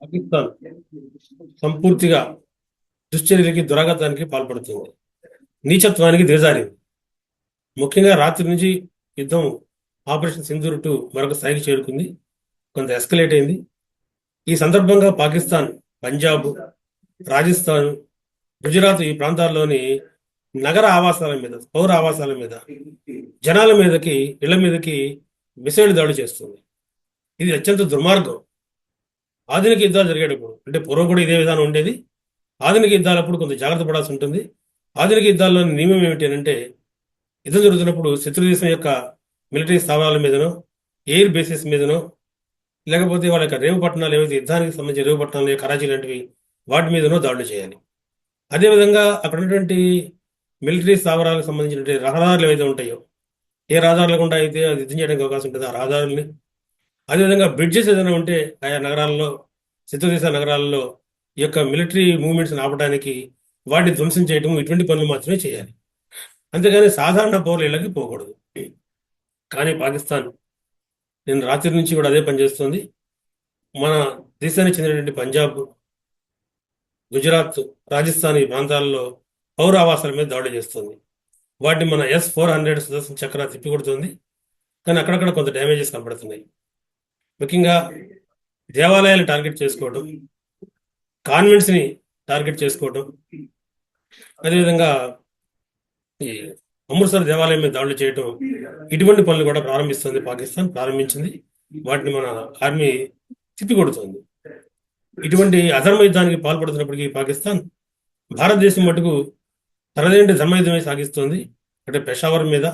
పాకిస్తాన్ సంపూర్తిగా దుశ్చర్యలకి దురాగతానికి పాల్పడుతుంది. నీచత్వానికి దిగజారింది ముఖ్యంగా రాత్రి నుంచి యుద్ధం ఆపరేషన్ సింధూర్ టు మరొక స్థాయికి చేరుకుంది. కొంత ఎస్కలేట్ అయింది. ఈ సందర్భంగా పాకిస్తాన్ పంజాబ్ రాజస్థాన్ గుజరాత్ ఈ ప్రాంతాల్లోని నగర ఆవాసాల మీద పౌర ఆవాసాల మీద జనాల మీదకి ఇళ్ళ మీదకి మిసైల్ దాడి చేస్తుంది. ఇది అత్యంత దుర్మార్గం. ఆధునిక యుద్ధాలు జరిగేటప్పుడు అంటే పూర్వం కూడా ఇదే విధానం ఉండేది. ఆధునిక యుద్ధాలప్పుడు కొంత జాగ్రత్త పడాల్సి ఉంటుంది. ఆధునిక యుద్ధాల్లోని నియమం ఏమిటి అని అంటే యుద్ధం జరుగుతున్నప్పుడు శత్రు దేశం యొక్క మిలిటరీ స్థావరాల మీదనో ఎయిర్ బేసిస్ మీదనో లేకపోతే వాళ్ళ యొక్క రేవు పట్టణాలు ఏవైతే యుద్ధానికి సంబంధించిన రేవు పట్టణాలు కరాచీ లాంటివి వాటి మీదనో దాడులు చేయాలి. అదేవిధంగా అక్కడ ఉన్నటువంటి మిలిటరీ స్థావరాలకు సంబంధించినటువంటి రహదారులు ఏవైతే ఉంటాయో ఏ రహదారులు గుండా అయితే అది యుద్ధం చేయడానికి అవకాశం ఉంటుంది. ఆ రహదారుల్ని అదేవిధంగా బ్రిడ్జెస్ ఏదైనా ఉంటే ఆయా నగరాల్లో శత్రుదేశ నగరాల్లో ఈ యొక్క మిలిటరీ మూవ్మెంట్స్ని ఆపడానికి వాటిని ధ్వంసం చేయడం ఇటువంటి పనులు మాత్రమే చేయాలి. అంతేగాని సాధారణ పౌరులు ఇళ్ళకి పోకూడదు. కానీ పాకిస్తాన్ నేను రాత్రి నుంచి కూడా అదే పనిచేస్తుంది మన దేశానికి చెందినటువంటి పంజాబ్ గుజరాత్ రాజస్థాన్ ఈ ప్రాంతాల్లో పౌర ఆవాసాల మీద దాడులు చేస్తుంది. వాటిని మన S four hundred Sudarshana Chakra తిప్పి కొడుతుంది కానీ అక్కడక్కడ కొంత డ్యామేజెస్ కనపడుతున్నాయి. ముఖ్యంగా దేవాలయాలు టార్గెట్ చేసుకోవడం కాన్వెంట్స్ని టార్గెట్ చేసుకోవడం అదేవిధంగా ఈ అమృత్సర్ దేవాలయం మీద దాడులు చేయడం ఇటువంటి పనులు కూడా ప్రారంభిస్తుంది పాకిస్తాన్ ప్రారంభించింది. వాటిని మన ఆర్మీ తిప్పికొడుతుంది. ఇటువంటి అధర్మ యుద్ధానికి పాల్పడుతున్నప్పటికీ పాకిస్తాన్ భారతదేశం మటుకు తనదేంటి ధర్మయుద్ధమే సాగిస్తుంది. అంటే పెషావర్ మీద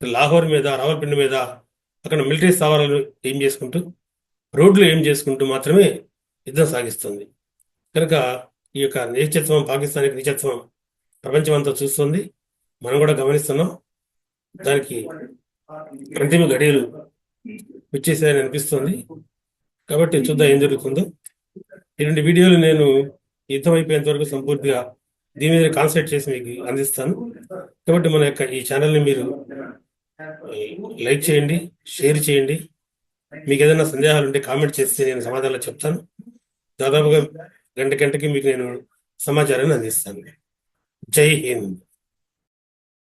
లాహోర్ మీద రావల్పిండి మీద అక్కడ మిలిటరీ స్థావరాలు ఏం చేసుకుంటూ రోడ్లు ఏం చేసుకుంటూ మాత్రమే యుద్ధం సాగిస్తుంది. కనుక ఈ యొక్క నీచత్వం పాకిస్తాన్ యొక్క నీచత్వం ప్రపంచం అంతా చూస్తుంది. మనం కూడా గమనిస్తున్నాం. దానికి అంతిమ గడియలు వచ్చేసాయని అనిపిస్తుంది. కాబట్టి చూద్దాం ఏం జరుగుతుందో. ఈ రెండు వీడియోలు నేను యుద్ధం అయిపోయేంత వరకు సంపూర్తిగా దీని మీద కాన్సన్ట్రేట్ చేసి మీకు అందిస్తాను. కాబట్టి మన యొక్క ఈ ఛానల్ని మీరు లైక్ చేయండి షేర్ చేయండి. మీకు ఏదైనా సందేహాలు ఉంటే కామెంట్ చేస్తే నేను సమాధానాలు చెప్తాను. దాదాపుగా గంట గంటకి మీకు నేను సమాచారాన్ని అందిస్తాను. జై హింద్.